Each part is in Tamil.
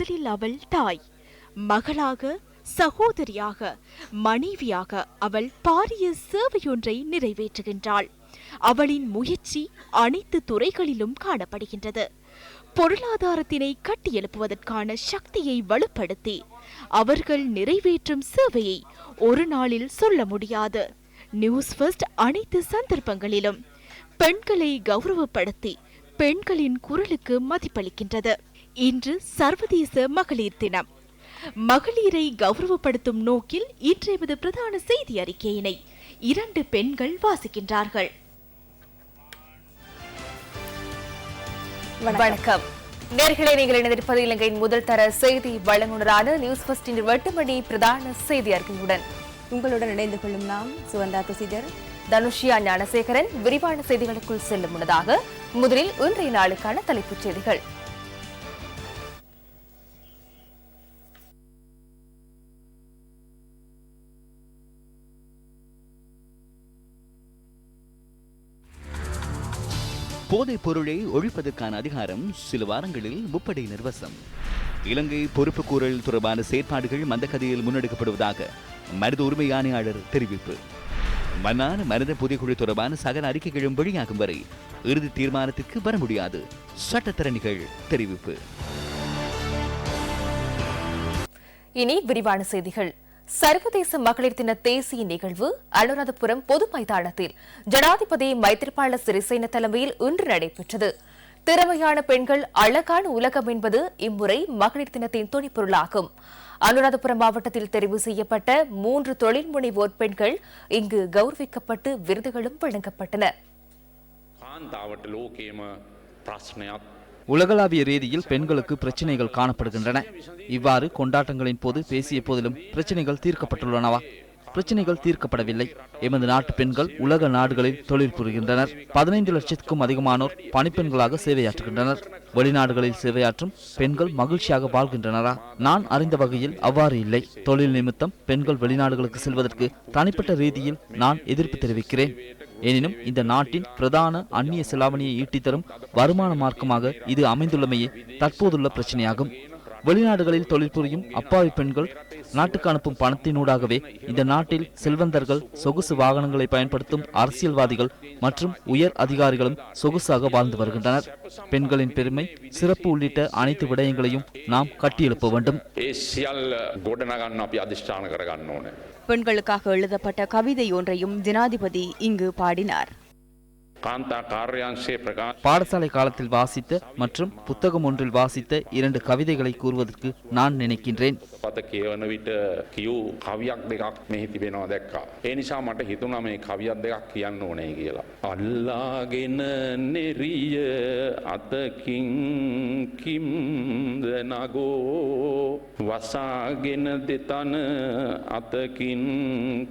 முதலில் அவள் தாய். மகளாக சகோதரியாக மனைவியாக அவள் பாரிய சேவையொன்றை நிறைவேற்றுகின்றாள். அவளின் முயற்சி அனைத்து துறைகளிலும் காணப்படுகின்றது. பொருளாதாரத்தினை கட்டியெழுப்புவதற்கான சக்தியை வலுப்படுத்தி அவர்கள் நிறைவேற்றும் சேவையை ஒரு நாளில் சொல்ல முடியாது. நியூஸ் ஃபர்ஸ்ட் அனைத்து சந்தர்ப்பங்களிலும் பெண்களை கௌரவப்படுத்தி பெண்களின் குரலுக்கு மதிப்பளிக்கின்றது. இன்று சர்வதேச மகளிர் தினம். மகளிரை கௌரவப்படுத்தும் நோக்கில் இன்றையது பிரதான செய்தி அறிக்கையினை இரண்டு பெண்கள் வாசிக்கின்றார்கள். வணக்கம். நேர்களை நீங்கள் இணைந்திருப்பது இலங்கையின் முதல் தர செய்தி வழங்குனரான நியூஸ் ஃபர்ஸ்டின் எட்டு மணி பிரதான செய்தி அறிக்கையுடன். உங்களுடன் இணைந்து கொள்ளும் நாம் சுவந்தா துசிதர். தனுஷியா ஞானசேகரன் விரிவான செய்திகளுக்குள் செல்லும் முன்னதாக முதலில் இன்றைய நாளுக்கான தலைப்புச் செய்திகள். போதைப் பொருளை ஒழிப்பதற்கான அதிகாரம் சில வாரங்களில் முப்படை நிர்வசம். இலங்கை பொறுப்புக்கூறல் தொடர்பான செயற்பாடுகள் மந்தகதியில் முன்னெடுக்கப்படுவதாக மனித உரிமை ஆணையாளர் தெரிவிப்பு. மன்னார் மனித புதைக்குழு தொடர்பான சகல அறிக்கைகளும் வெளியாகும் வரை இறுதி தீர்மானத்திற்கு வர முடியாது சட்டத்தரணிகள் தெரிவிப்பு. இனி விரிவான செய்திகள். சர்வதேச மகளிர் தின தேசிய நிகழ்வு அனுராதபுரம் பொது மைதானத்தில். ஜனாதிபதி மைத்திரிபால சிறிசேன தலைமையில் இன்று நடைபெற்றது. திறமையான பெண்கள் அழகான உலகம் என்பது இம்முறை மகளிர் தினத்தின் துணிப்பொருளாகும் அனுராதபுரம் மாவட்டத்தில் தெரிவு செய்யப்பட்ட மூன்று தொழில் முனைவோர் பெண்கள் இங்கு கௌரவிக்கப்பட்டு விருதுகளும் வழங்கப்பட்டன. உலகளாவிய ரீதியில் பெண்களுக்கு பிரச்சனைகள் காணப்படுகின்றன. இவ்வாறு கொண்டாட்டங்களின் போது பேசிய போதிலும் பிரச்சனைகள் தீர்க்கப்பட்டுள்ளனவா? பிரச்சனைகள் தீர்க்கப்படவில்லை. எமது நாட்டு பெண்கள் உலக நாடுகளில் தொழில் புரிகின்றனர். பதினைந்து லட்சத்துக்கும் அதிகமானோர் பணிப்பெண்களாக சேவையாற்றுகின்றனர். வெளிநாடுகளில் சேவையாற்றும் பெண்கள் மகிழ்ச்சியாக வாழ்கின்றனரா? நான் அறிந்த வகையில் அவ்வாறு இல்லை. தொழில் நிமித்தம் பெண்கள் வெளிநாடுகளுக்கு செல்வதற்கு தனிப்பட்ட ரீதியில் நான் எதிர்ப்பு தெரிவிக்கிறேன். எனினும் இந்த நாட்டின் பிரதான அந்நிய செலாவணியை ஈட்டித்தரும் வருமான மார்க்கமாக இது அமைந்துள்ளமையே தற்போதுள்ள பிரச்சனையாகும். வெளிநாடுகளில் தொழில் புரியும் அப்பாவி பெண்கள் நாட்டுக்கு அனுப்பும் பணத்தினூடாகவே இந்த நாட்டில் செல்வந்தர்கள் சொகுசு வாகனங்களை பயன்படுத்தும் அரசியல்வாதிகள் மற்றும் உயர் அதிகாரிகளும் சொகுசாக வாழ்ந்து வருகின்றனர். பெண்களின் பெருமை சிறப்பு உள்ளிட்ட அனைத்து விடயங்களையும் நாம் கட்டியெழுப்ப வேண்டும். பெண்களுக்காக எழுதப்பட்ட கவிதை ஒன்றையும் ஜனாதிபதி இங்கு பாடினார். කාන්තා කාර්යංශයේ ප්‍රකා பாடசாலை காலத்தில் வாசித்த மற்றும் புத்தகம் ஒன்றில் வாசித்த இரண்டு கவிதைகளை கூறுவதற்கு நான் நினைக்கின்றேன் පත කියවන විට කියව් කවියක් දෙකක් මෙහි තිබෙනවා දැක්කා. ඒ නිසා මට හිතුනා මේ කවියක් දෙකක් කියන්න ඕනේ කියලා. අල්ලාගෙන නෙරිය අතකින් කිම්ද නගෝ වසාගෙන දෙතන අතකින්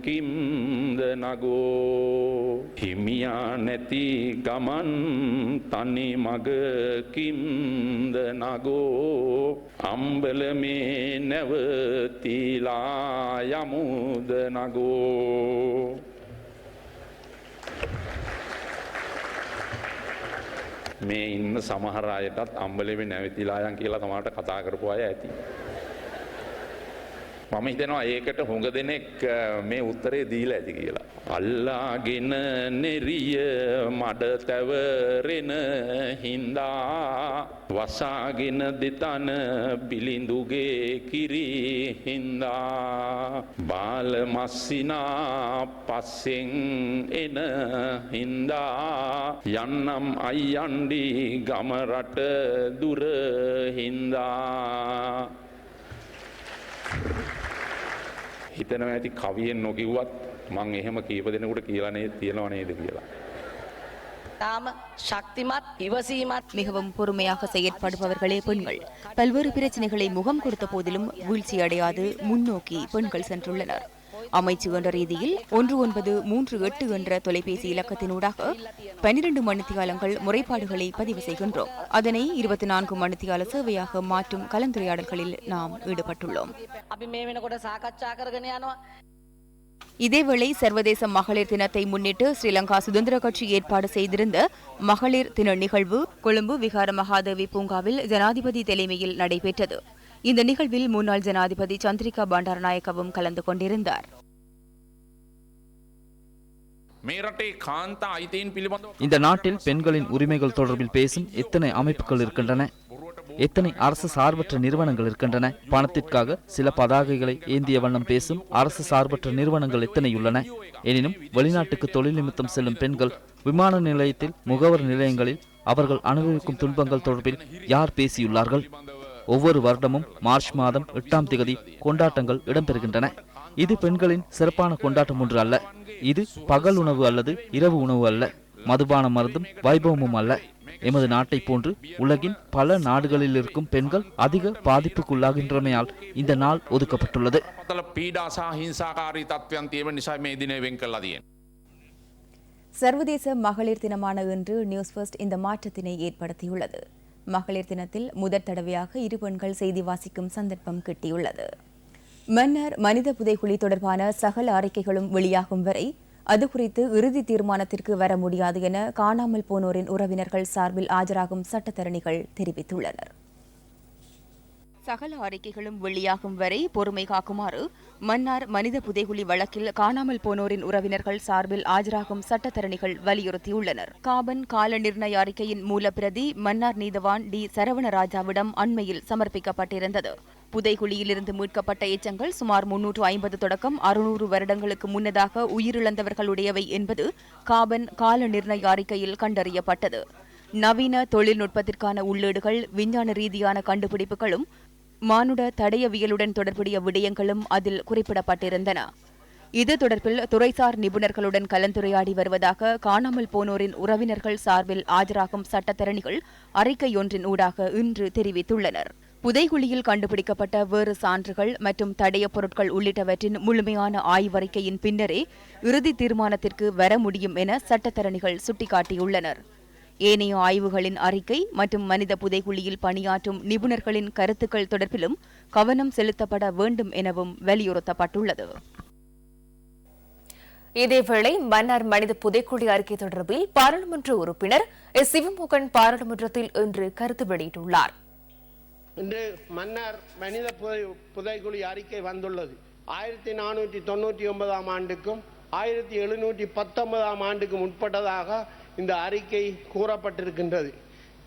කිම්ද නගෝ හිමියා නැති ගමන් තනි මගකින්ද නගෝ අම්බල මේ නැවතිලා යමුද නගෝ මේ ඉන්න සමහර අයටත් අම්බලෙම නැවතිලායන් කියලා තමාට කතා කරපු අය ඇති. මම හිතනවා ඒකට හොඟ දෙනෙක් අ, මේ උත්තරේ දීලා ඇති කියලා. අල්ලාගෙන නෙරිය මඩ තැවරෙන හින්දා වසාගෙන දෙතන බිලිඳුගේ කිරි හින්දා. බාල මස්සිනා පස්සෙන් එන හින්දා. යන්නම් අයියන්ඩි ගමරට දුර හින්දා. හිතනව ඇති කවියෙන් නොකිව්වත් මං එහෙම කීප දෙනෙකුට කියලනේ තියෙනව නේද කියලා. තාම ශක්තිමත් ඉවසීමත් மிகவும் பொறுமையாக செயற்படுபவர்களே பெண்கள் பல்வேறு பிரச்சனைகளை முகம் கொடுத்த போதிலும் வீழ்ச்சி அடையாது முன்னோக்கி பெண்கள் சென்றுள்ளனர் அமைச்சு ரீதியில் ஒன்று ஒன்பது மூன்று எட்டு என்ற தொலைபேசி இலக்கத்தினூடாக பனிரெண்டு மணித்தியாலங்கள் முறைப்பாடுகளை பதிவு செய்கின்றோம். அதனை இருபத்தி நான்கு மணித்தியால சேவையாக மாற்றும் கலந்துரையாடல்களில் நாம் ஈடுபட்டுள்ளோம். இதேவேளை சர்வதேச மகளிர் தினத்தை முன்னிட்டு ஸ்ரீலங்கா சுதந்திர கட்சி ஏற்பாடு செய்திருந்த மகளிர் தின நிகழ்வு கொழும்பு விகார மகாதேவி பூங்காவில் ஜனாதிபதி தலைமையில் நடைபெற்றது. இந்த நிகழ்வில் முன்னாள் ஜனாதிபதி சந்திரிகா பண்டாரநாயக்கவும் கலந்து கொண்டிருந்தார். இந்த நாட்டில் பெண்களின் உரிமைகள் தொடர்பில் பேசும் எத்தனை அமைப்புகள் இருக்கின்றன? எத்தனை அரசு சார்பற்ற நிறுவனங்கள் இருக்கின்றன? பணத்திற்காக சில பதாகைகளை ஏந்திய வண்ணம் பேசும் அரசு சார்பற்ற நிறுவனங்கள் எத்தனை உள்ளன எனினும் வெளிநாட்டுக்கு தொழில் நிமித்தம் செல்லும் பெண்கள் விமான நிலையத்தில் முகவர் நிலையங்களில் அவர்கள் அனுபவிக்கும் துன்பங்கள் தொடர்பில் யார் பேசியுள்ளார்கள்? ஒவ்வொரு வருடமும் மார்ச் மாதம் எட்டாம் திகதி கொண்டாட்டங்கள் இடம்பெறுகின்றன. இது பெண்களின் சிறப்பான கொண்டாட்டம் ஒன்று அல்ல. இது பகல் உணவு அல்லது இரவு உணவு அல்ல. மதுபான மருந்தும் வைபவமும் அல்ல. எமது நாட்டை போன்று உலகின் பல நாடுகளில் இருக்கும் பெண்கள் அதிக பாதிப்புக்குள்ளாகின்றமையால் இந்த நாள் ஒதுக்கப்பட்டுள்ளது. சர்வதேச மகளிர் தினமான இன்று நியூஸ் ஃபர்ஸ்ட் இந்த மாற்றத்தினை ஏற்படுத்தியுள்ளது. மகளிர் தினத்தில் முதற் தடவையாக இரு பெண்கள் செய்தி வாசிக்கும் சந்தர்ப்பம் கிட்டியுள்ளது. மன்னர் மனித புதைகுழி தொடர்பான சகல அறிக்கைகளும் வெளியாகும் வரை அது குறித்து இறுதி தீர்மானத்திற்கு வர முடியாது என காணாமல் போனோரின் உறவினர்கள் சார்பில் ஆஜராகும் சட்டத்தரணிகள் தெரிவித்துள்ளனர். சகல அறிக்கைகளும் வெளியாகும் வரை பொறுமை காக்குமாறு மன்னார் மனித புதைகுழி வழக்கில் காணாமல் போனோரின் உறவினர்கள் சார்பில் ஆஜராகும் சட்டத்தரணிகள் வலியுறுத்தியுள்ளனர். காபன் கால நிர்ணய அறிக்கையின் மூலப்பிரதி மன்னார் நீதவான் டி சரவணராஜாவிடம் அண்மையில் சமர்ப்பிக்கப்பட்டிருந்தது. புதைகுழியிலிருந்து மீட்கப்பட்ட எச்சங்கள் சுமார் முன்னூற்று ஐம்பது தொடக்கம் அறுநூறு வருடங்களுக்கு முன்னதாக உயிரிழந்தவர்களுடையவை என்பது காபன் கால நிர்ணய அறிக்கையில் கண்டறியப்பட்டது. நவீன தொழில்நுட்பத்திற்கான உள்ளீடுகள் விஞ்ஞான ரீதியான கண்டுபிடிப்புகளும் மானுட தடயவியலுடன் தொடர்புடைய விடயங்களும் அதில் குறிப்பிடப்பட்டிருந்தன. இது தொடர்பில் துறைசார் நிபுணர்களுடன் கலந்துரையாடி வருவதாக காணாமல் போனோரின் உறவினர்கள் சார்பில் ஆஜராகும் சட்டத்தரணிகள் அறிக்கையொன்றின் ஊடாக இன்று தெரிவித்துள்ளனர். புதைகுழியில் கண்டுபிடிக்கப்பட்ட வேறு சான்றுகள் மற்றும் தடைய பொருட்கள் உள்ளிட்டவற்றின் முழுமையான ஆய்வறிக்கையின் பின்னரே இறுதி தீர்மானத்திற்கு வர முடியும் என சட்டத்தரணிகள் சுட்டிக்காட்டியுள்ளனர். ஏனைய ஆய்வுகளின் அறிக்கை மற்றும் மனித புதைகுழியில் பணியாற்றும் நிபுணர்களின் கருத்துக்கள் தொடர்பிலும் கவனம் செலுத்தப்பட வேண்டும் எனவும் வலியுறுத்தப்பட்டுள்ளது. இதேவேளை மன்னார் மனித புதைக்குழி அறிக்கை தொடர்பில் பாராளுமன்ற உறுப்பினர் எஸ். சிவமோகன் பாராளுமன்றத்தில் இன்று கருத்து வெளியிட்டுள்ளார். இன்று மன்னார் மனித புதை புதைக்குழி அறிக்கை வந்துள்ளது. ஆயிரத்தி நானூற்றி தொண்ணூற்றி ஒன்பதாம் ஆண்டுக்கும் ஆயிரத்தி எழுநூற்றி பத்தொன்பதாம் ஆண்டுக்கும் உட்பட்டதாக இந்த அறிக்கை கூறப்பட்டிருக்கின்றது.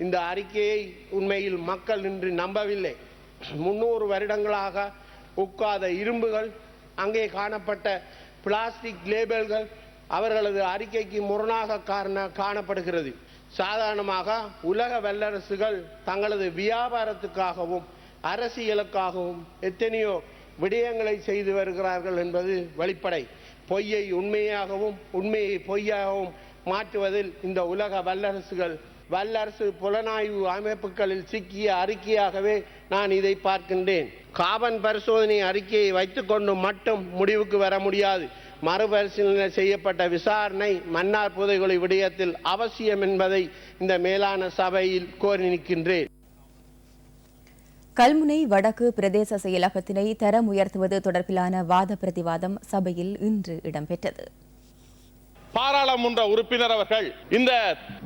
இந்த அறிக்கையை உண்மையில் மக்கள் இன்று நம்பவில்லை. முன்னூறு வருடங்களாக உட்காத இரும்புகள் அங்கே காணப்பட்ட பிளாஸ்டிக் லேபிள்கள் அவர்களது அறிக்கைக்கு முரணாக காரண காணப்படுகிறது. சாதாரணமாக உலக வல்லரசுகள் தங்களது வியாபாரத்துக்காகவும் அரசியலுக்காகவும் எத்தனையோ விடயங்களை செய்து வருகிறார்கள் என்பது வெளிப்படை. பொய்யை உண்மையாகவும் உண்மையை பொய்யாகவும் மாற்றுவதில் இந்த உலக வல்லரசுகள் வல்லரசு புலனாய்வு அமைப்புகளில் சிக்கிய அறிக்கையாகவே நான் இதை பார்க்கின்றேன். காபன் பரிசோதனை அறிக்கையை வைத்துக்கொண்டு மட்டும் முடிவுக்கு வர முடியாது. மறுபரிசீலனை செய்யப்பட்ட விசாரணை மன்னார் புதைகுழி விடயத்தில் அவசியம் என்பதை இந்த மேலான சபையில் கோரி நிற்கின்றேன். கல்முனை வடக்கு பிரதேச செயலகத்தினை தரம் உயர்த்துவது தொடர்பிலான வாத பிரதிவாதம் சபையில் இன்று இடம்பெற்றது. பாராளுமன்ற உறுப்பினர் அவர்கள் இந்த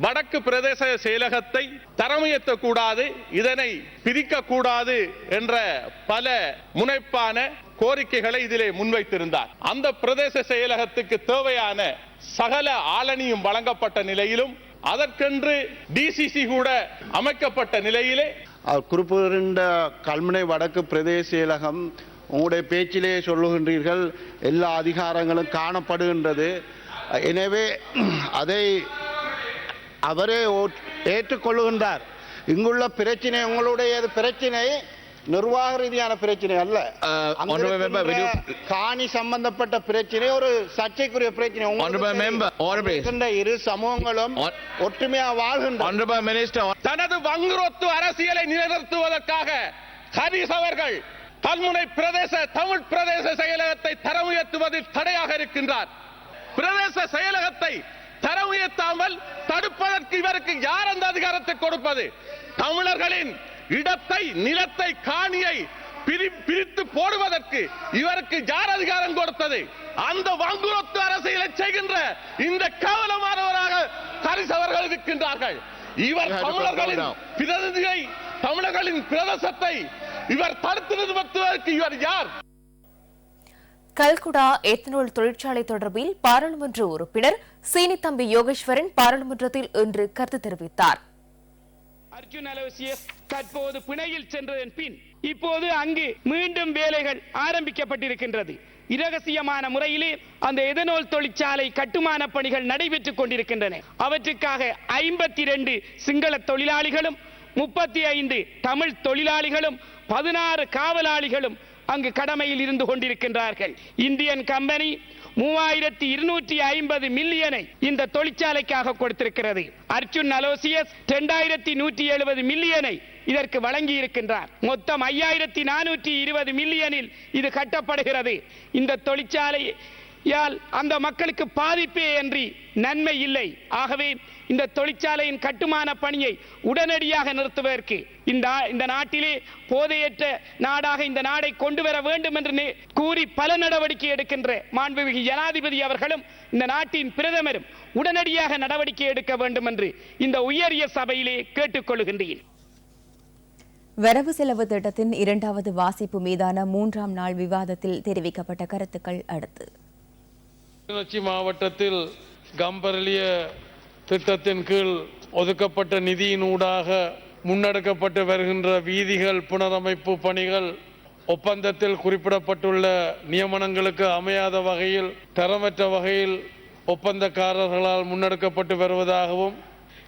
வடக்கு பிரதேச செயலகத்தை தரமுயர்த்த கூடாது இதனை பிரிக்க கூடாது என்ற பல முனைப்பான கோரிக்கைகளை இதிலே முன்வைத்திருந்தார். அந்த பிரதேச செயலகத்துக்கு தேவையான சகல ஆளணியும் வழங்கப்பட்ட நிலையிலும் அதற்கென்று டிசிசி கூட அமைக்கப்பட்ட நிலையிலே குறிப்பிட கல்முனை வடக்கு பிரதேச செயலகம் உங்களுடைய பேச்சிலே சொல்லுகின்றீர்கள் எல்லா அதிகாரங்களும் காணப்படுகின்றது. எனவே அதை அவரே ஏற்றுக்கொள்ளுகின்றார். இங்குள்ள பிரச்சனை உங்களுடைய பிரச்சனை நிர்வாக ரீதியான பிரச்சனை அல்ல. காணி சம்பந்தப்பட்ட பிரச்சனை ஒரு சர்ச்சைக்குரிய பிரச்சனை. இரு சமூகங்களும் ஒற்றுமையா வாழ்கின்ற Honorable Minister, தனது வங்குரோத்து அரசியலை நிலைநிறுத்துவதற்காக ஹரிஸ் அவர்கள் கல்முனை பிரதேச தமிழ் பிரதேச செயலகத்தை தரம் உயர்த்துவதில் தடையாக இருக்கின்றார். பிரதேச செயலகத்தை தரம் உயர்த்தாமல் தடுப்பதற்கு இவருக்கு யார் அந்த அதிகாரத்தை கொடுப்பது? தமிழர்களின் இடத்தை நிலத்தை காணியை பிரி பிரித்து போடுவதற்கு இவருக்கு யார் அதிகாரம் கொடுத்தது? அந்த வங்குரோத்து அரசியலை செய்கின்ற இந்த கேவலமானவராக ஹரிஸ் அவர்கள் இருக்கின்றார்கள். இவர் தமிழர்களின். பிரதிநிதியை தமிழர்களின் பிரதேசத்தை இவர் தடுத்து நிறுத்துவதற்கு இவர் யார்? கல்குடா எத்தனால் தொழிற்சாலை தொடர்பில் பாராளுமன்ற உறுப்பினர் சீனித்தம்பி யோகேஸ்வரன் பாராளுமன்றத்தில் இன்று கருத்து தெரிவித்தார். அர்ஜுன் அலோசியஸ் தற்போது பிணையில் சென்றதன் பின் இப்போது அங்கு மீண்டும் வேலைகள் ஆரம்பிக்கப்பட்டிருக்கின்றது. இரகசியமான முறையிலே அந்த எதனோல் தொழிற்சாலை கட்டுமான பணிகள் நடைபெற்றுக் கொண்டிருக்கின்றன. அவற்றுக்காக ஐம்பத்தி ரெண்டு சிங்கள தொழிலாளிகளும் முப்பத்தி ஐந்து தமிழ் தொழிலாளிகளும் பதினாறு காவலாளிகளும் அங்கு கடமையில் இருந்து கொண்டிருக்கின்றார்கள். இந்தியன் கம்பெனி மூவாயிரத்தி இருநூற்றி ஐம்பது மில்லியனை இந்த தொழிற்சாலைக்காக கொடுத்திருக்கிறது. அர்ஜுன் அலோசியஸ் இரண்டாயிரத்தி நூற்றி எழுபது மில்லியனை இதற்கு வழங்கி இருக்கின்றார் மொத்தம் ஐயாயிரத்தி நானூற்றி இருபது மில்லியனில் இது கட்டப்படுகிறது. இந்த யால் அந்த மக்களுக்கு பாதிப்பே அன்றி நன்மை இல்லை. ஆகவே இந்த தொழிற்சாலையின் கட்டுமான பணியை உடனடியாக நிறுத்துவதற்கு இந்த இந்த நாட்டிலே போதையற்ற நாடாக இந்த நாடை கொண்டு வர வேண்டும் என்று கூறி பல நடவடிக்கை எடுக்கின்ற மாண்புமிகு ஜனாதிபதி அவர்களும் இந்த நாட்டின் பிரதமரும் உடனடியாக நடவடிக்கை எடுக்க வேண்டும் என்று இந்த உயரிய சபையிலே கேட்டுக்கொள்கின்றேன். வரவு செலவு திட்டத்தின் இரண்டாவது வாசிப்பு மீதான மூன்றாம் நாள் விவாதத்தில் தெரிவிக்கப்பட்ட கருத்துக்கள் அடுத்து. கிளிநொச்சி மாவட்டத்தில் கம்பரலிய திட்டத்தின் கீழ் ஒதுக்கப்பட்ட நிதியினூடாக முன்னெடுக்கப்பட்டு வருகின்ற வீதிகள் புனரமைப்பு பணிகள் ஒப்பந்தத்தில் குறிப்பிடப்பட்டுள்ள நியமனங்களுக்கு அமையாத வகையில் தரமற்ற வகையில் ஒப்பந்தக்காரர்களால் முன்னெடுக்கப்பட்டு வருவதாகவும்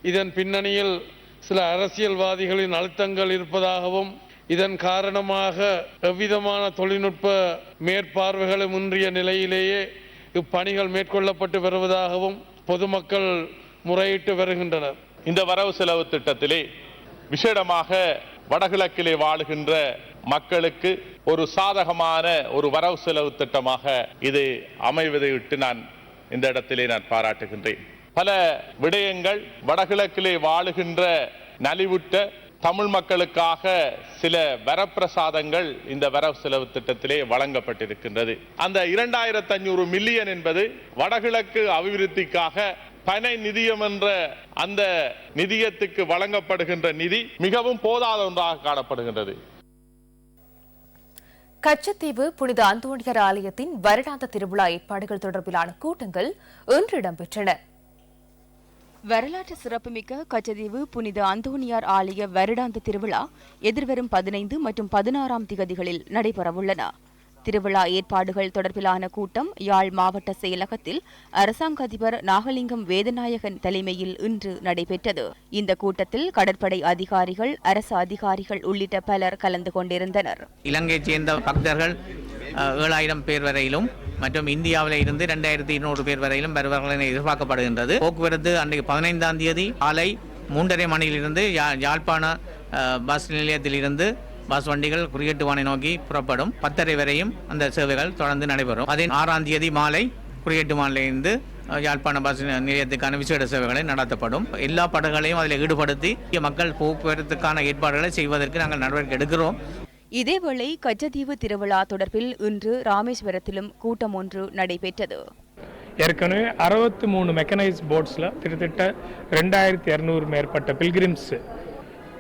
இதன் பின்னணியில் சில அரசியல்வாதிகளின் அழுத்தங்கள் இருப்பதாகவும் இதன் காரணமாக எவ்விதமான தொழில்நுட்ப மேற்பார்வைகளும் இன்றிய நிலையிலேயே இப்பணிகள் மேற்கொள்ளப்பட்டு வருவதாகவும் பொதுமக்கள் முறையிட்டு வருகின்றனர். இந்த வரவு செலவு திட்டத்திலே விசேடமாக வடகிழக்கிலே வாழுகின்ற மக்களுக்கு ஒரு சாதகமான ஒரு வரவு செலவு திட்டமாக இது அமைவதை விட்டு நான் இந்த இடத்திலே நான் பாராட்டுகின்றேன். பல விடயங்கள் வடகிழக்கிலே வாழுகின்ற நலிவுற்ற தமிழ் மக்களுக்காக சில வரப்பிரசாதங்கள் இந்த வரவு செலவு திட்டத்திலே வழங்கப்பட்டிருக்கின்றது. அந்த இரண்டாயிரத்தி ஐநூறு மில்லியன் என்பது வடகிழக்கு அபிவிருத்திக்காக பனை நிதியம் என்ற அந்த நிதியத்துக்கு வழங்கப்படுகின்ற நிதி மிகவும் போதாத ஒன்றாக காணப்படுகின்றது. கச்சத்தீவு புனித அந்தோணியர் ஆலயத்தின் வருடாந்த திருவிழா ஏற்பாடுகள் தொடர்பிலான கூட்டங்கள் இன்று இடம்பெற்றன. வரலாற்று சிறப்புமிக்க கச்சதீவு புனித அந்தோனியார் ஆலய வருடாந்த திருவிழா எதிர்வரும் பதினைந்து மற்றும் பதினாறாம் திகதிகளில் நடைபெறவுள்ளன. திருவிழா ஏற்பாடுகள் தொடர்பிலான கூட்டம் யாழ் மாவட்ட செயலகத்தில் அரசாங்க அதிபர் நாகலிங்கம் வேதநாயகன் தலைமையில் இன்று நடைபெற்றது. இந்த கூட்டத்தில் கடற்படை அதிகாரிகள் அரசு அதிகாரிகள் உள்ளிட்ட பலர் கலந்து கொண்டிருந்தனர். இலங்கையைச் சேர்ந்த பக்தர்கள் ஏழாயிரம் பேர் வரையிலும் மற்றும் இந்தியாவில் இருந்து ரெண்டாயிரத்தி இருநூறு பேர் வரையிலும் வருவார்கள் என எதிர்பார்க்கப்படுகின்றது. போக்குவரத்து அன்றைக்கு பதினைந்தாம் தேதி காலை மூன்றரை மணியிலிருந்து யா- யாழ்ப்பாண பஸ் நிலையத்திலிருந்து பஸ் வண்டிகள் குறியீட்டுவானை நோக்கி புறப்படும். பத்தரை வரையும் அந்த சேவைகள் தொடர்ந்து நடைபெறும். அதே ஆறாம் தேதி மாலை குறியீட்டுவானிலிருந்து யாழ்ப்பாண பஸ் நிலையத்துக்கான விசேட சேவைகளை நடத்தப்படும். எல்லா படங்களையும் அதில் ஈடுபடுத்தி மக்கள் போக்குவரத்துக்கான ஏற்பாடுகளை செய்வதற்கு நாங்கள் நடவடிக்கை எடுக்கிறோம். இதேவேளை கச்சதீவு திருவிழா தொடர்பில் இன்று ராமேஸ்வரத்திலும் கூட்டம் ஒன்று நடைபெற்றது. ஏற்கனவே அறுபத்தி மூணு மெக்கனைஸ் போட்ஸில் கிட்டத்தட்ட ரெண்டாயிரத்தி இரநூறு மேற்பட்ட பில்கிரிம்ஸ்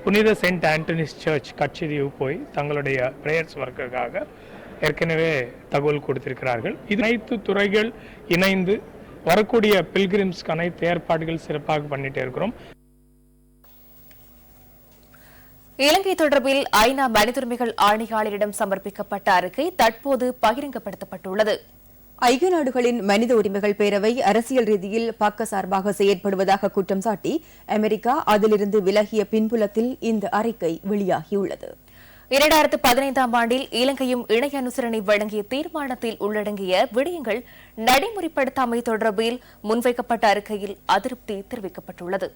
புனித செயின்ட் ஆண்டனிஸ் சர்ச் கச்சதீவு போய் தங்களுடைய பிரேயர்ஸ் ஒர்க்குக்காக ஏற்கனவே தகவல் கொடுத்திருக்கிறார்கள். இது அனைத்து துறைகள் இணைந்து வரக்கூடிய பில்கிரிம்ஸ்க்கு அனைத்து ஏற்பாடுகள் சிறப்பாக பண்ணிட்டே இருக்கிறோம். இலங்கை தொடர்பில் ஐநா மனித உரிமைகள் ஆணையாளரிடம் சமர்ப்பிக்கப்பட்ட அறிக்கை தற்போது பகிரங்கப்படுத்தப்பட்டுள்ளது. ஐக்கிய நாடுகளின் மனித உரிமைகள் பேரவை அரசியல் ரீதியில் பக்கசார்பாக செயற்படுவதாக குற்றம் சாட்டி அமெரிக்கா அதிலிருந்து விலகிய பின்புலத்தில் இந்த அறிக்கை வெளியாகியுள்ளது. இரண்டாயிரத்து பதினைந்தாம் ஆண்டில் இலங்கையும் இணை அனுசரணை வழங்கிய தீர்மானத்தில் உள்ளடங்கிய விடயங்கள் நடைமுறைப்படுத்தாமை தொடர்பில் முன்வைக்கப்பட்ட அறிக்கையில் அதிருப்தி தெரிவிக்கப்பட்டுள்ளது.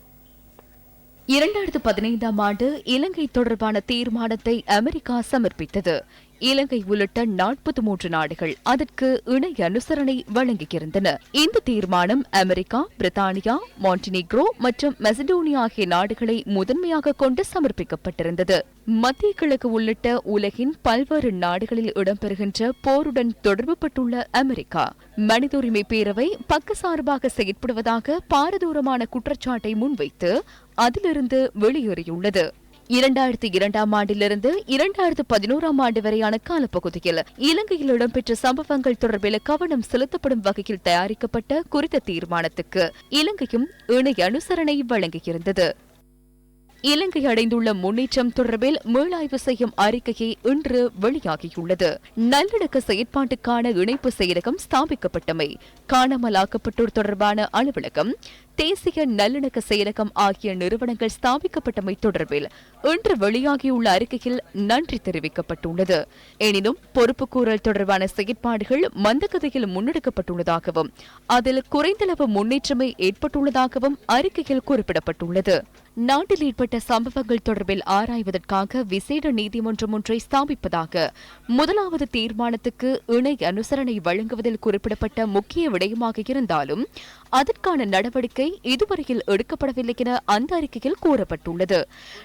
இரண்டாயிரத்து பதினைந்தாம் ஆண்டு இலங்கை தொடர்பான தீர்மானத்தை அமெரிக்கா சமர்ப்பித்தது. இலங்கை உள்ளிட்ட நாற்பத்தி மூன்று நாடுகள் அதற்கு இணை அனுசரணை வழங்கியிருந்தன இந்த தீர்மானம் அமெரிக்கா பிரித்தானியா மாண்டினிக்ரோ மற்றும் மெசடோனியா ஆகிய நாடுகளை முதன்மையாக கொண்டு சமர்ப்பிக்கப்பட்டிருந்தது. மத்திய கிழக்கு உள்ளிட்ட உலகின் பல்வேறு நாடுகளில் இடம்பெறுகின்ற போருடன் தொடர்புபட்டுள்ள அமெரிக்கா. மனித உரிமை பேரவை பக்கசார்பாக செயற்படுவதாக பாரதூரமான குற்றச்சாட்டை முன்வைத்து அதிலிருந்து வெளியேறியுள்ளது. இரண்டாயிரத்தி இரண்டாம் ஆண்டிலிருந்து இரண்டாயிரத்து பதினோராம் ஆண்டு வரையான காலப்பகுதியில் இலங்கையில் இடம்பெற்ற சம்பவங்கள் தொடர்பில் கவனம் செலுத்தப்படும் வகையில் தயாரிக்கப்பட்ட குறித்த தீர்மானத்துக்கு இலங்கையும் இணை அனுசரணை வழங்கியிருந்தது. இலங்கை அடைந்துள்ள முன்னேற்றம் தொடர்பில் மீளாய்வு செய்யும் அறிக்கையை இன்று வெளியாகியுள்ளது. நல்லிணக்க செயற்பாட்டுக்கான இணைப்பு செயலகம் ஸ்தாபிக்கப்பட்டமை காணாமலாக்கப்பட்டோர் தொடர்பான அலுவலகம் தேசிய நல்லிணக்க செயலகம் ஆகிய நிறுவனங்கள் ஸ்தாபிக்கப்பட்டமை தொடர்பில் இன்று வெளியாகியுள்ள அறிக்கையில் நன்றி தெரிவிக்கப்பட்டுள்ளது. எனினும் பொறுப்புக்கூறல் தொடர்பான செயற்பாடுகள் மந்தகதையில் முன்னெடுக்கப்பட்டுள்ளதாகவும் அதில் குறைந்தளவு முன்னேற்றமே ஏற்பட்டுள்ளதாகவும் அறிக்கையில் குறிப்பிடப்பட்டுள்ளது. நாட்டில் ஏற்பட்ட சம்பவங்கள் தொடர்பில் ஆராய்வதற்காக விசேட நீதிமன்றம் ஒன்றை ஸ்தாபிப்பதாக முதலாவது தீர்மானத்துக்கு இணை அனுசரணை வழங்குவதில் குறிப்பிடப்பட்ட முக்கிய விடயமாக இருந்தாலும் அதற்கான நடவடிக்கை இதுவரையில் எடுக்கப்படவில்லை என அந்த அறிக்கையில் கூறப்பட்டுள்ளது.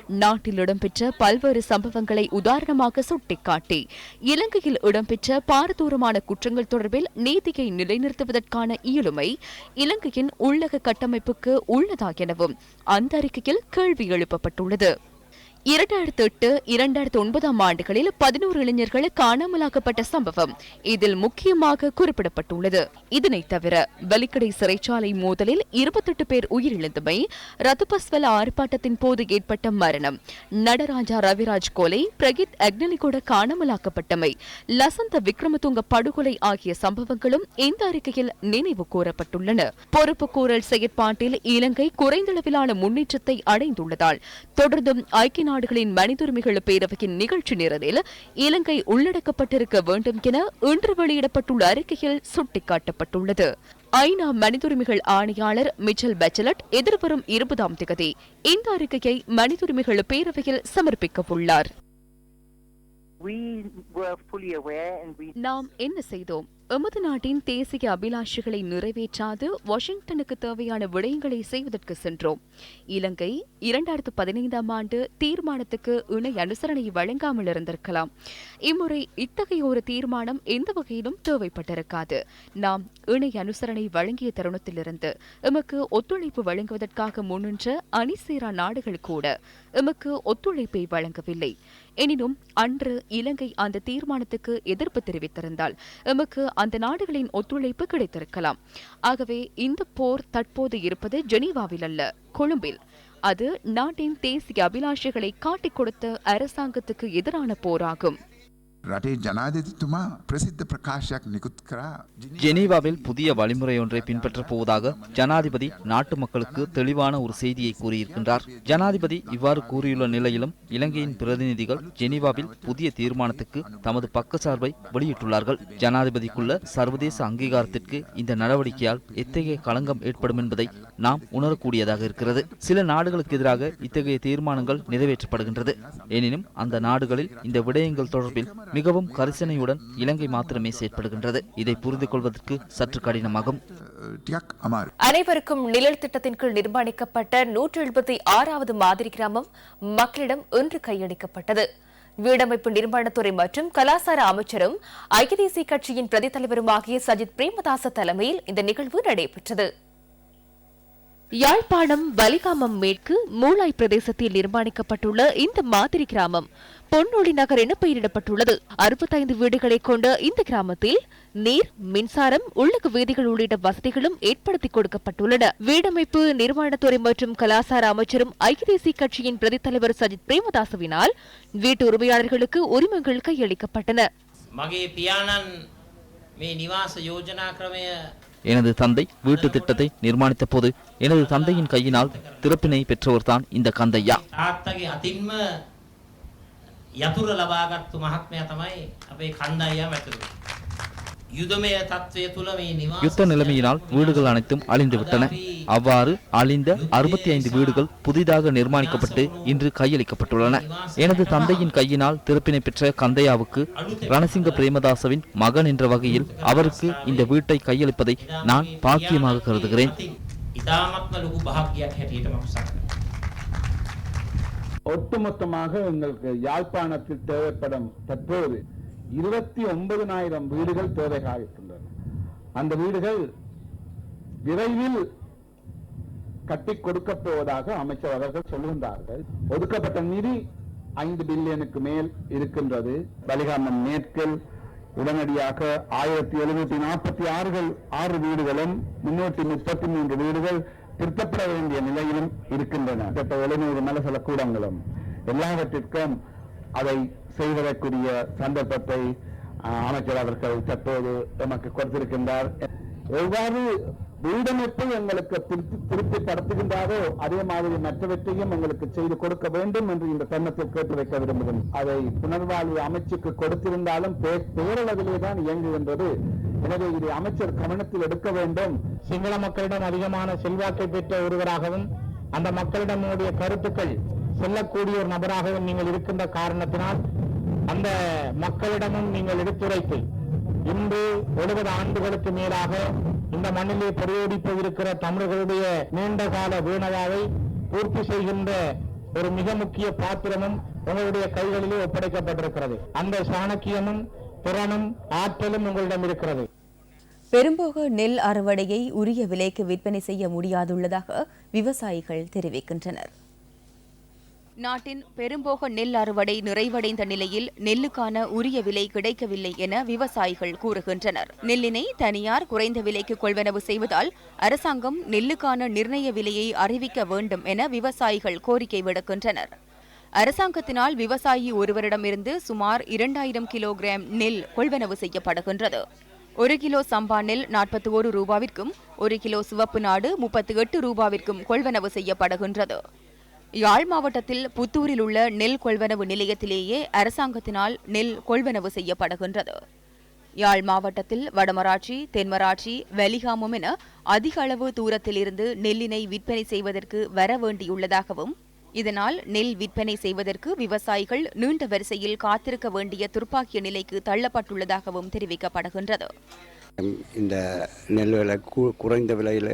நாட்டில் இடம்பெற்ற பல்வேறு சம்பவங்களை உதாரணமாக சுட்டிக்காட்டி இலங்கையில் இடம்பெற்ற பாரதூரமான குற்றங்கள் தொடர்பில் நீதியை நிலைநிறுத்துவதற்கான இயலுமை இலங்கையின் உள்ளக கட்டமைப்புக்கு உள்ளதா எனவும் அந்த அறிக்கையில் கேள்வி எழுப்பப்பட்டுள்ளது. இரண்டாயிரத்தி எட்டு இரண்டாயிரத்தி ஒன்பதாம் ஆண்டுகளில் பதினோரு இளைஞர்கள் காணாமலாக்கப்பட்ட சம்பவம் இதில் முக்கியமாக குறிப்பிடப்பட்டுள்ளது. இதனை தவிர வெலிக்கடை சிறைச்சாலை மோதலில் இருபத்தெட்டு பேர் உயிரிழந்தமை ரத்துபஸ்வல ஆர்ப்பாட்டத்தின் போது ஏற்பட்ட மரணம் நடராஜா ரவிராஜ் கொலை பிரகித் அக்னலிகூட காணாமலாக்கப்பட்டமை லசந்த விக்ரமதுங்க படுகொலை ஆகிய சம்பவங்களும் இந்த அறிக்கையில் நினைவு கூறப்பட்டுள்ளன. பொறுப்புக்கூறல் செயற்பாட்டில் இலங்கை குறைந்தளவிலான முன்னேற்றத்தை அடைந்துள்ளதால் தொடர்ந்தும் ஐக்கிய நாடுகளின் மனித உரிமைகள் பேரவையின் நிகழ்ச்சி நிரலில் இலங்கை உள்ளடக்கப்பட்டிருக்க வேண்டும் என இன்று வெளியிடப்பட்டுள்ள அறிக்கையில் சுட்டிக்காட்டப்பட்டுள்ளது. ஐநா மனித உரிமைகள் ஆணையாளர் மிச்சல் பெச்சலட் எதிர்வரும் இருபதாம் திகதி இந்த அறிக்கையை மனித உரிமைகள் பேரவையில் சமர்ப்பிக்க உள்ளார். நாம் என்ன செய்தோம்? எமது நாட்டின் தேசிய அபிலாஷைகளை நிறைவேற்றாது வாஷிங்டனுக்கு தேவையான விடயங்களை செய்வதற்கு சென்றோம். இலங்கை இரண்டாயிரத்து பதினைந்தாம் ஆண்டு தீர்மானத்துக்கு இணை அனுசரணை வழங்காமல் இருந்திருக்கலாம். இம்முறை இத்தகைய ஒரு தீர்மானம் எந்த வகையிலும் தேவைப்பட்டிருக்காது. நாம் இணை அனுசரணை வழங்கிய தருணத்திலிருந்து எமக்கு ஒத்துழைப்பு வழங்குவதற்காக முன்னின்ற அணிசேரா நாடுகள் கூட எமக்கு ஒத்துழைப்பை வழங்கவில்லை. எனினும் அன்று இலங்கை அந்த தீர்மானத்துக்கு எதிர்ப்பு தெரிவித்திருந்தால் எமக்கு அந்த நாடுகளின் ஒத்துழைப்பு கிடைத்திருக்கலாம். ஆகவே இந்த போர் தற்போது இருப்பது ஜெனீவாவில் அல்ல கொழும்பில். அது நாட்டின் தேசிய அபிலாஷைகளை காட்டிக் கொடுத்த அரசாங்கத்துக்கு எதிரான போராகும். රටේ ජනාධිපතිතුමා ප්‍රසිද්ධ ප්‍රකාශයක් නිකුත් කරා ஜெனீவாவில் புதிய வழிமுறை ஒன்றை பின்பற்றப் போவதாக ஜனாதிபதி நாட்டு மக்களுக்கு தெளிவான ஒரு செய்தியை கூறியிருக்கின்றார் ஜனாதிபதி இவ்வாறு கூறியுள்ள நிலையிலும் இலங்கையின் பிரதிநிதிகள் ஜெனீவாவில் புதிய தீர்மானத்துக்கு தமது பக்கச்சார்பை வெளியிட்டுள்ளார்கள் ஜனாதிபதிக்குள்ள சர்வதேச அங்கீகாரத்திற்கு இந்த நடவடிக்கையால் எத்தகைய களங்கம் ஏற்படும் என்பதை நாம் உணரக்கூடியதாக இருக்கிறது சில நாடுகளுக்கு எதிராக இத்தகைய தீர்மானங்கள் நிறைவேற்றப்படுகின்றது எனினும் அந்த நாடுகளில் இந்த விடயங்கள் தொடர்பில் மிகவும் கரிசனையுடன் இலங்கை மாத்திரமே செயற்படுகின்றது. இதை புரிந்து கொள்வதற்கு சற்று கடினமாகும். அனைவருக்கும் நிழல் திட்டத்தின் கீழ் நிர்மாணிக்கப்பட்ட நூற்று எழுபத்தி ஆறாவது மாதிரி கிராமம் மக்களிடம் இன்று கையளிக்கப்பட்டது. வீடமைப்பு நிர்மாணத்துறை மற்றும் கலாசார அமைச்சரும் ஐக்கிய தேசிய கட்சியின் பிரதி தலைவருமாகிய சஜித் பிரேமதாச தலைமையில் இந்த நிகழ்வு நடைபெற்றது. யாழ்ப்பாணம் வலிகாமம் மேற்கு மூளாய் பிரதேசத்தில் நிர்மாணிக்கப்பட்டுள்ள இந்த மாதிரி கிராமம் பொன்னொழி நகர் என பெயரிடப்பட்டுள்ளது. அறுபத்தைந்து வீடுகளை கொண்ட இந்த கிராமத்தில் நீர் மின்சாரம் உள்ளக வீதிகள் உள்ளிட்ட வசதிகளும் ஏற்படுத்திக் கொடுக்கப்பட்டுள்ளன. வீடமைப்பு நிர்மாணத்துறை மற்றும் கலாசார அமைச்சரும் ஐக்கிய தேசிய கட்சியின் பிரதி தலைவர் சஜித் பிரேமதாசவினால் வீட்டு உரிமையாளர்களுக்கு உரிமங்கள் கையளிக்கப்பட்டன. මගේ පියාණන් මේ නිවාස යෝජනා ක්‍රමය எனது தந்தை வீட்டு திட்டத்தை நிர்மாணித்த போது எனது தந்தையின் கையினால் திறப்பினை பெற்றவர்தான் இந்த கந்தையா තාත්තගේ අතින්ම යතුර ලබාගත්තු මහත්මය තමයි අපේ කණ්ඩායම් ඇතුළු. யுத்த நிலைமையினால் வீடுகள் அனைத்தும் அழிந்துவிட்டன. அவ்வாறு அழிந்த அறுபத்தி ஐந்து வீடுகள் புதிதாக நிர்மாணிக்கப்பட்டு இன்று கையளிக்கப்பட்டுள்ளன. எனது தந்தையின் கையினால் திருப்பினை பெற்ற கந்தையாவுக்கு ரணசிங்க பிரேமதாசவின் மகன் என்ற வகையில் அவருக்கு இந்த வீட்டை கையளிப்பதை நான் பாக்கியமாக கருதுகிறேன். ஒட்டுமொத்தமாக எங்களுக்கு யாழ்ப்பாணத்தில் தேவைப்படும் தற்போது இருபத்தி ஒன்பதனாயிரம் வீடுகள் தேவையாக இருக்கின்றன அந்த வீடுகள் விரைவில் கட்டி கொடுக்கப் போவதாக அமைச்சர் அவர்கள் சொல்லுகின்றார்கள். ஒதுக்கப்பட்ட நிதி ஐந்து பில்லியனுக்கு மேல் இருக்கின்றது. பலிகாமம் மேற்கில் உடனடியாக ஆயிரத்தி எழுநூத்தி நாற்பத்தி ஆறுகள் ஆறு வீடுகளும் முன்னூற்றி முப்பத்தி மூன்று வீடுகள் திருத்தப்பட வேண்டிய நிலையிலும் இருக்கின்றன. கிட்டத்தட்ட எழுநூறு மலசல கூடங்களும் எல்லாவற்றிற்கும் அதை செய்வதற்குரிய சந்தர்ப்பத்தை அமைச்சர் அவர்கள் தற்போது எமக்கு கொடுத்திருக்கின்றார். எவ்வாறு வீடமைப்பை எங்களுக்கு திருப்தி திருப்திப்படுத்துகின்றாரோ அதே மாதிரி மற்றவற்றையும் எங்களுக்கு செய்து கொடுக்க வேண்டும் என்று இந்த தருணத்தில் கேட்டு வைக்க விரும்புகிறேன். அதை புனர்வாழ்வு அமைச்சுக்கு கொடுத்திருந்தாலும் பே- பேரளவிலே தான் இயங்குகின்றது. எனவே இதை அமைச்சர் கவனத்தில் எடுக்க வேண்டும். சிங்கள மக்களிடம் அதிகமான செல்வாக்கை பெற்ற ஒருவராகவும் அந்த மக்களிடமுடைய கருத்துக்கள் செல்லக்கூடிய ஒரு நபராகவும் நீங்கள் இருக்கின்ற காரணத்தினால் அந்த மக்களிடமும் நீங்கள் எடுத்துரைத்து இன்று எழுபது ஆண்டுகளுக்கு மேலாக இந்த மண்ணிலே பிரயோடிப்பிருக்கிற தமிழர்களுடைய நீண்டகால வீணவாவை பூர்த்தி செய்கின்ற ஒரு மிக முக்கிய பாத்திரமும் உங்களுடைய கைகளிலே ஒப்படைக்கப்பட்டிருக்கிறது. அந்த சாணக்கியமும் திறனும் ஆற்றலும் உங்களிடம் இருக்கிறது. பெரும்போக நெல் அறுவடையை உரிய விலைக்கு விற்பனை செய்ய முடியாதுள்ளதாக விவசாயிகள் தெரிவிக்கின்றனர். நாட்டின் பெரும்போக நெல் அறுவடை நிறைவடைந்த நிலையில் நெல்லுக்கான உரிய விலை கிடைக்கவில்லை என விவசாயிகள் கூறுகின்றனர். நெல்லினை தனியார் குறைந்த விலைக்கு கொள்வனவு செய்வதால் அரசாங்கம் நெல்லுக்கான நிர்ணய விலையை அறிவிக்க வேண்டும் என விவசாயிகள் கோரிக்கை விடுக்கின்றனர். அரசாங்கத்தினால் விவசாயி ஒருவரிடமிருந்து சுமார் இரண்டாயிரம் கிலோகிராம் நெல் கொள்வனவு செய்யப்படுகின்றது. ஒரு கிலோ சம்பா நெல் நாற்பத்தி ஒரு ரூபாவிற்கும் ஒரு கிலோ சிவப்பு நாடு முப்பத்தி எட்டு ரூபாவிற்கும் கொள்வனவு செய்யப்படுகின்றது. யாழ் மாவட்டத்தில் புத்தூரில் உள்ள நெல் கொள்வனவு நிலையத்திலேயே அரசாங்கத்தினால் நெல் கொள்வனவு செய்யப்படுகின்றது. யாழ் மாவட்டத்தில் வடமராட்சி தென்மராட்சி வெலிகாமம் என அதிக அளவு தூரத்திலிருந்து நெல்லினை விற்பனை செய்வதற்கு வர வேண்டியுள்ளதாகவும் இதனால் நெல் விற்பனை செய்வதற்கு விவசாயிகள் நீண்ட வரிசையில் காத்திருக்க வேண்டிய துர்ப்பாக்கிய நிலைக்கு தள்ளப்பட்டுள்ளதாகவும் தெரிவிக்கப்படுகின்றது. இந்த நெல் விலை குறைந்த விலையில்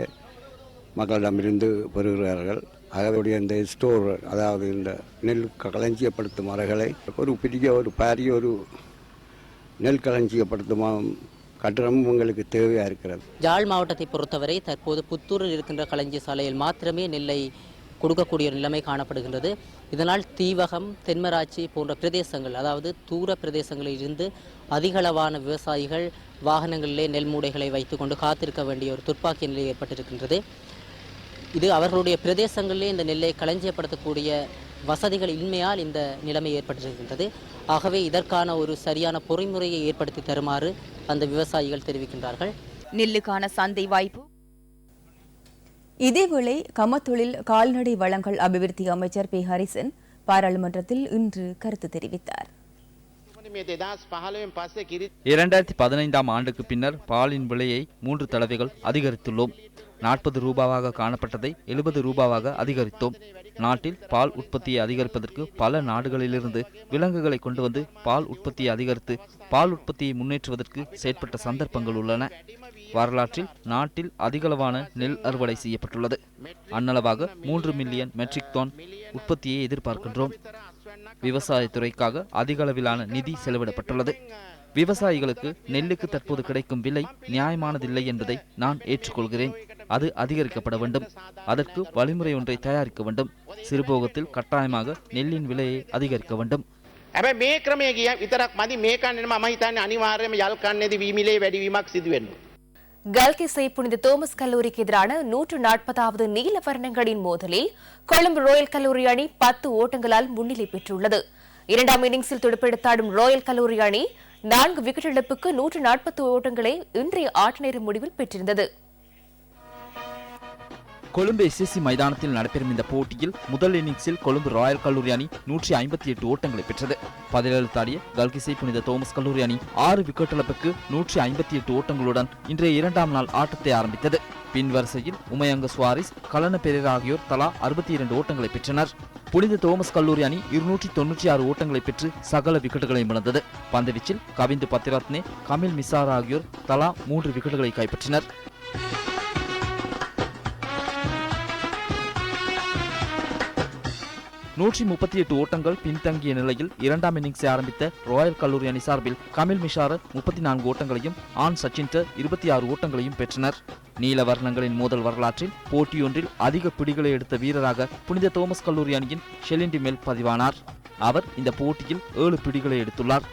மக்களிடமிருந்து பெறுகிறார்கள். அதனுடைய இந்த ஸ்டோர் அதாவது இந்த நெல் களஞ்சியப்படுத்தும் அறைகளை ஒரு பெரிய ஒரு பாரிய ஒரு நெல் களஞ்சியப்படுத்தும் கட்டணமும் உங்களுக்கு தேவையாக இருக்கிறது. யாழ் மாவட்டத்தை பொறுத்தவரை தற்போது புத்தூரில் இருக்கின்ற களஞ்சிய சாலையில் மாத்திரமே நெல்லை கொடுக்கக்கூடிய நிலைமை காணப்படுகின்றது. இதனால் தீவகம் தென்மராட்சி போன்ற பிரதேசங்கள் அதாவது தூர பிரதேசங்களில் இருந்து அதிகளவான விவசாயிகள் வாகனங்களிலே நெல் மூடைகளை வைத்துக்கொண்டு காத்திருக்க வேண்டிய ஒரு துர்ப்பாக்கிய நிலை ஏற்பட்டிருக்கின்றது. இது அவர்களுடைய பிரதேசங்களிலே இந்த நெல்லை களஞ்சியப்படுத்தக்கூடிய வசதிகள் இன்மையால் இந்த நிலைமை ஏற்பட்டிருக்கின்றது. ஆகவே இதற்கான ஒரு சரியான பொறிமுறையை ஏற்படுத்தி தருமாறு அந்த விவசாயிகள் தெரிவிக்கின்றார்கள். நெல்லுக்கான சந்தை வாய்ப்பு? இதேவேளை கமத்தொழில் கால்நடை வளங்கள் அபிவிருத்தி அமைச்சர் பி. ஹரிசன் பாராளுமன்றத்தில் இன்று கருத்து தெரிவித்தார். இரண்டாயிரத்தி பதினைந்தாம் ஆண்டுக்கு பின்னர் பாலின் விலையை மூன்று தடவைகள் அதிகரித்துள்ளோம். நாற்பது ரூபாவாக காணப்பட்டதை எழுபது ரூபாவாக அதிகரித்தோம். நாட்டில் பால் உற்பத்தியை அதிகரிப்பதற்கு பல நாடுகளிலிருந்து விலங்குகளை கொண்டு வந்து பால் உற்பத்தியை அதிகரித்து பால் உற்பத்தியை முன்னேற்றுவதற்கு செயற்பட்ட சந்தர்ப்பங்கள் உள்ளன. வரலாற்றில் நாட்டில் அதிகளவான நெல் அறுவடை செய்யப்பட்டுள்ளது. அன்னளவாக மூன்று மில்லியன் மெட்ரிக் டன் உற்பத்தியை எதிர்பார்க்கின்றோம். விவசாயத்துறைக்காக அதிக அளவிலான நிதி செலவிடப்பட்டுள்ளது. விவசாயிகளுக்கு நெல்லுக்கு தற்போது கிடைக்கும் விலை நியாயமானதில்லை என்பதை நான் ஏற்றுக்கொள்கிறேன். அது அதிகரிக்கப்பட வேண்டும் அதற்கு வழிமுறை ஒன்றை தயாரிக்க வேண்டும் சிறுபோகத்தில் கட்டாயமாக நெல்லின் விலையை அதிகரிக்க வேண்டும் හැබැ මේ ක්‍රමය කිය විතරක් මදි මේකන්න මම හිතන්න අනිවාර්යම යල්කන්නේද වීමිලේ වැඩිවීමක් සිදුවෙන්න. கல்கிசை புனித தோமஸ் கல்லூரிக்கு எதிரான நூற்று நாற்பதாவது நீல வர்ணங்களின் மோதலில் கொழும்பு ராயல் கல்லூரி அணி பத்து ஓட்டங்களால் முன்னிலை பெற்றுள்ளது இரண்டாம் இன்னிங்ஸில் துடுப்பெடுத்தாடும் ராயல் கல்லூரி அணி நான்கு விக்கெட் இழப்புக்கு நூற்று நாற்பத்தி ஓட்டங்களை இன்றைய ஆட்ட நேர முடிவில் பெற்றிருந்தது கொழும்பு எஸ்எஸ்சி மைதானத்தில் நடைபெறும் இந்த போட்டியில் முதல் இன்னிங்ஸில் கொழும்பு ராயல் கல்லூரி அணி நூற்றி ஐம்பத்தி எட்டு ஓட்டங்களை பெற்றது. பதினேழு தாடிய கல்கிசை புனித தோமஸ் கல்லூரி அணி ஆறு விக்கெட் இழப்புக்கு நூற்றி ஐம்பத்தி எட்டு ஓட்டங்களுடன் இன்றைய இரண்டாம் நாள் ஆட்டத்தை ஆரம்பித்தது. பின்வரிசையில் உமையங்க சுவாரிஸ் கலன பெரியர் ஆகியோர் தலா அறுபத்தி இரண்டு ஓட்டங்களை பெற்றனர். புனித தோமஸ் கல்லூரி அணி இருநூற்றி தொன்னூற்றி ஆறு ஓட்டங்களை பெற்று சகல விக்கெட்டுகளையும் இழந்தது. பந்துவீச்சில் கவிந்து பத்திரத்னே கமில் மிசார் ஆகியோர் தலா மூன்று விக்கெட்டுகளை கைப்பற்றினர். நூற்றி முப்பத்தி எட்டு ஓட்டங்கள் பின்தங்கிய நிலையில் இரண்டாம் இன்னிங்ஸை ஆரம்பித்த ராயல் கல்லூரி அணி சார்பில் கமில் மிஷார முப்பத்தி நான்கு ஓட்டங்களையும் ஆன் சச்சின்ட இருபத்தி ஆறு ஓட்டங்களையும் பெற்றனர். நீல வர்ணங்களின் மோதல் வரலாற்றில் போட்டியொன்றில் அதிக பிடிகளை எடுத்த வீரராக புனித தோமஸ் கல்லூரி அணியின் ஷெலிண்டி மெல் பதிவானார். அவர் இந்த போட்டியில் ஏழு பிடிகளை எடுத்துள்ளார்.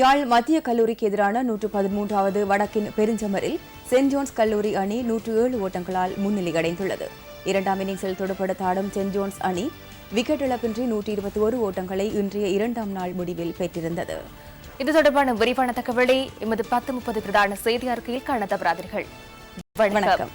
யாழ் மத்திய கல்லூரிக்கு எதிரான நூற்று பதிமூன்றாவது வடக்கின் பெருஞ்சமரில் சென்ட் ஜோன்ஸ் கல்லூரி அணி நூற்று ஏழு ஓட்டங்களால் முன்னிலை அடைந்துள்ளது இரண்டாம் இன்னிங்ஸில் துடுப்படுத்த ஆடும் சென்ட் ஜோன்ஸ் அணி விக்கெட் இழப்பின்றி நூற்றி இருபத்தி ஒரு ஓட்டங்களை இன்றைய இரண்டாம் நாள் முடிவில் பெற்றிருந்தது. இது தொடர்பான விரிவான தகவலை எமது பத்து முப்பது பிரதான செய்தி அறிக்கையில் காண தவறாதீர்கள் வணக்கம்.